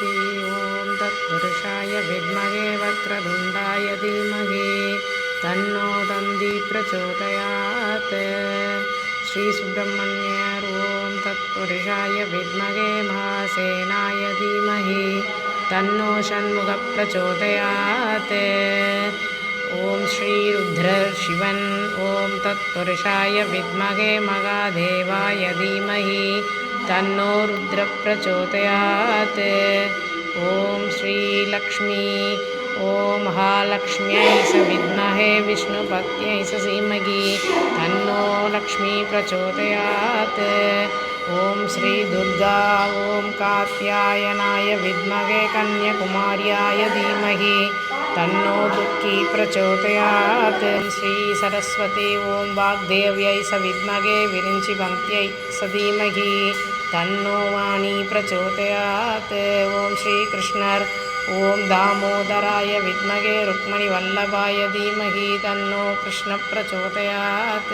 दक्षिणामूर्ति ॐ तत्पुरुषाय विद्महे वक्रतुण्डाय धीमहि तन्नो दन्दी प्रचोदयात्। श्रीसुब्रह्मण्यर् ॐ तत्पुरुषाय विद्महे महासेनाय धीमहि तन्नो षण्मुखप्रचोदयात्। ॐ श्रीरुद्रशिवन् ॐ तत्पुरुषाय विद्महे महादेवाय धीमहि तन्नो रुद्रप्रचोदयात् ॐ श्रीलक्ष्मी ॐ महालक्ष्म्यै स विद्महे विष्णुपत्यै स धीमहि तन्नो लक्ष्मी प्रचोदयात् ॐ श्रीदुर्गा ॐ कात्यायनाय विद्महे कन्याकुमार्याय धीमहि तन्नो दुःखी प्रचोदयात् श्रीसरस्वती ॐ वाग्देव्यै स विद्महे विरिञ्चिपङ्क्त्यै स धीमहि तन्नो वाणी प्रचोदयात्। ॐ श्रीकृष्णर् ॐ दामोदराय विद्महे रुक्मणिवल्लभाय धीमहि तन्नो कृष्णप्रचोदयात्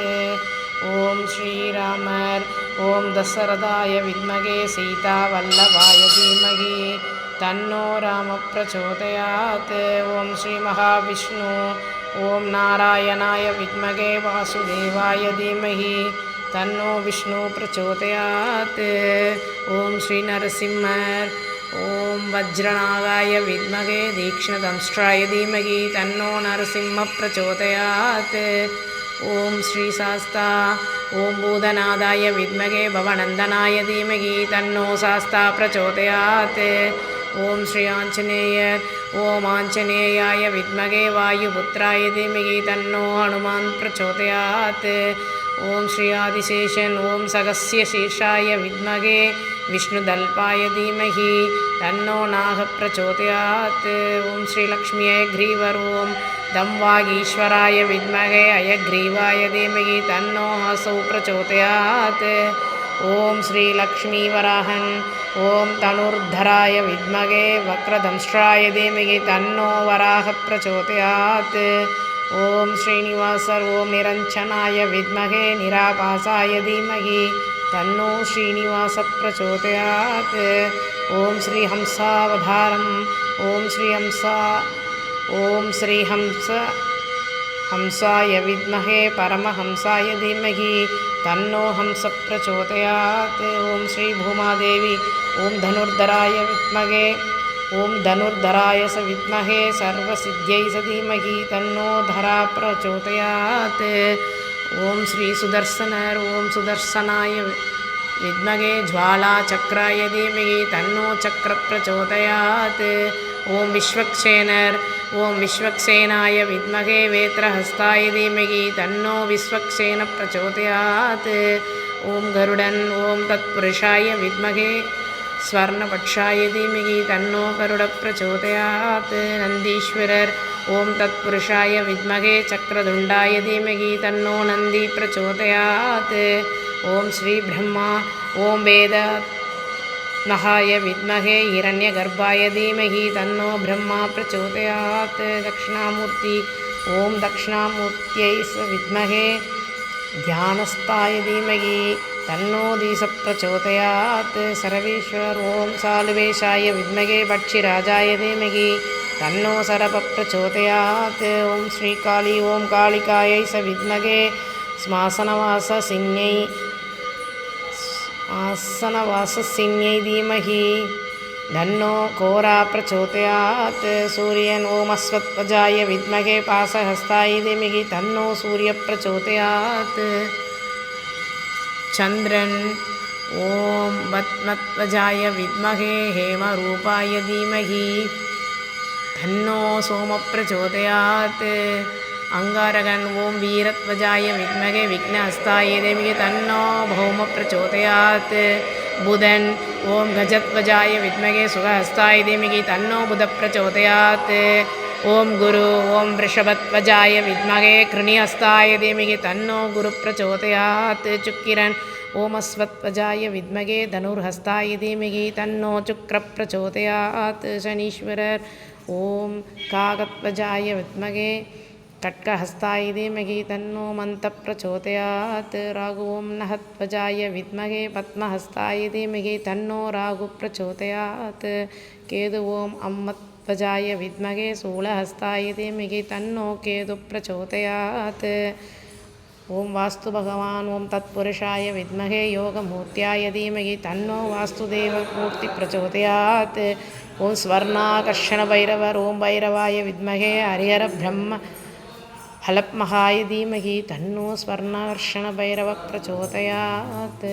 ॐ श्रीरामर् ॐ दशरथाय विद्महे सीतावल्लभाय धीमहि तन्नो रामप्रचोदयात् ॐ श्रीमहाविष्णु ॐ नारायणाय विद्महे वासुदेवाय धीमहि तन्नो विष्णु प्रचोदयात्। ॐ श्रीनरसिंहर् ॐ वज्रनागाय विद्महे तीक्ष्णदंष्ट्राय धीमहि तन्नो नरसिंहप्रचोदयात् ॐ श्रीशास्ता ॐ भूतनादाय विद्महे भवनन्दनाय धीमहि तन्नो शास्ता प्रचोदयात् ॐ श्री आञ्जनेयर् ॐ आञ्जनेयाय विद्महे वायुपुत्राय धीमहि तन्नो हनुमान् प्रचोदयात्। ॐ श्री आदिशेषन् ॐ सगस्य शीर्षाय विद्महे विष्णुदल्पाय धीमहि तन्नो नागप्रचोदयात् ॐ श्रीलक्ष्म्यै ग्रीवर् ॐ दं वागीश्वराय विद्महे अयग्रीवाय धीमहि तन्नो हसौ प्रचोदयात् ॐ श्रीलक्ष्मीवराहन् ॐ तनुर्धराय विद्महे वक्रदंष्ट्राय धीमहि तन्नो वराह प्रचोदयात्। ॐ श्रीनिवासर् ॐ निरञ्जनाय विद्महे निराभासाय धीमहि तन्नो श्रीनिवासप्रचोदयात् ॐ श्रीहंसावधारम् ॐ श्रीहंसा ॐ श्रीहंस हंसाय विद्महे परमहंसाय धीमहि, तन्नो हंसप्रचोदयात्। ॐ श्रीभूमादेवी ॐ धनुर्धराय विद्महे, ॐ धनुर्धराय स विद्महे, सर्वसिद्ध्यै स धीमहि, तन्नो धरा प्रचोदयात् ॐ श्रीसुदर्शनर् ॐ सुदर्शनाय विद्महे, ज्वालाचक्राय धीमहि, तन्नो चक्रप्रचोदयात्। ॐ विश्वक्सेनर् ॐ विश्वक्सेनाय विद्महे वेत्रहस्ताय धीमहि तन्नो विश्वक्सेन प्रचोदयात्। ॐ गरुडन् ॐ तत्पुरुषाय विद्महे स्वर्णपक्षाय धीमहि तन्नो गरुडप्रचोदयात् नन्दीश्वरर् ॐ तत्पुरुषाय विद्महे चक्रदुण्डाय धीमहि तन्नो नन्दी प्रचोदयात्। ॐ श्रीब्रह्मा ॐ वेद நகாய வித்மகே இரண்ய கர்ப்பாய தீமகி தன்னோ பிரம்மா பிரச்சோதயாத். தக்ஷணாமூர்த்தி ஓம் தக்ஷணாமூர்த்தியை வித்மகே. தியானஸ்தாய தீமகி தன்னோ தீசப்பிரச்சோதயாத் சரவேஸ்வர் ஓம் சாலுவேஷாய வித்மகே. பட்சிராஜாய தீமகி தன்னோ சரபப்பிரச்சோதயாத் ஓம் ஸ்ரீகாளி ஓம் காளிகாயை ச வித்மகே. ஸ்மாசனவாச சிங்யை आसनवाससिन्यै धीमहि। धन्नो घोरा प्रचोदयात्। सूर्यन् ओमस्वत्वजाय विद्महे पासहस्ताय धीमहि। तन्नो सूर्यप्रचोदयात् चन्द्रन् ॐ पद्मध्वजाय विद्महे हेमरूपाय धीमहि। तन्नो सोमप्रचोदयात् අංගාරගන් ඕම් වීරත්වජාය විත්මගේ විඝ්නස්ථායේ දෙවිය තන්නෝ භෞම ප්‍රචෝදයාත්. බුදන් ඕම් ගජත්වජාය විත්මගේ සුගහස්ථායේ දෙමිගේ තන්නෝ බුද ප්‍රචෝදයාත්. ඕම් ගුරු ඕම් වෘෂභත්වජාය විත්මගේ කෘණිහස්ථායේ දෙමිගේ තන්නෝ ගුරු ප්‍රචෝදයාත්. චුක්කිරන් ඕමස්වත්වජාය විද්මගේ ධනුර්හස්ථායේ දෙමිගේ තන්නෝ චුක්‍ර ප්‍රචෝදයාත්. ශනීශ්වරර් ඕම් කාගත්වජාය විත්මගේ मन्तः प्रचोदयात् राघु ॐ नहध्वजाय विद्महे पद्महस्ताय धीमहि तन्नो राघु प्रचोदयात्। केतु ॐ अम्मध्वजाय विद्महे शूलहस्ताय धीमहि तन्नो केतु प्रचोदयात्। ॐ वास्तु भगवान् ॐ तत्पुरुषाय विद्महे योगमूर्त्याय धीमहि तन्नो वास्तुदेवमूर्ति प्रचोदयात्। ॐ स्वर्णाकर्षणभैरवर ॐ भैरवाय विद्महे हरिहरब्रह्म हलप्महाय धीमहि तन्नो स्वर्णाकर्षणभैरव प्रचोदयात्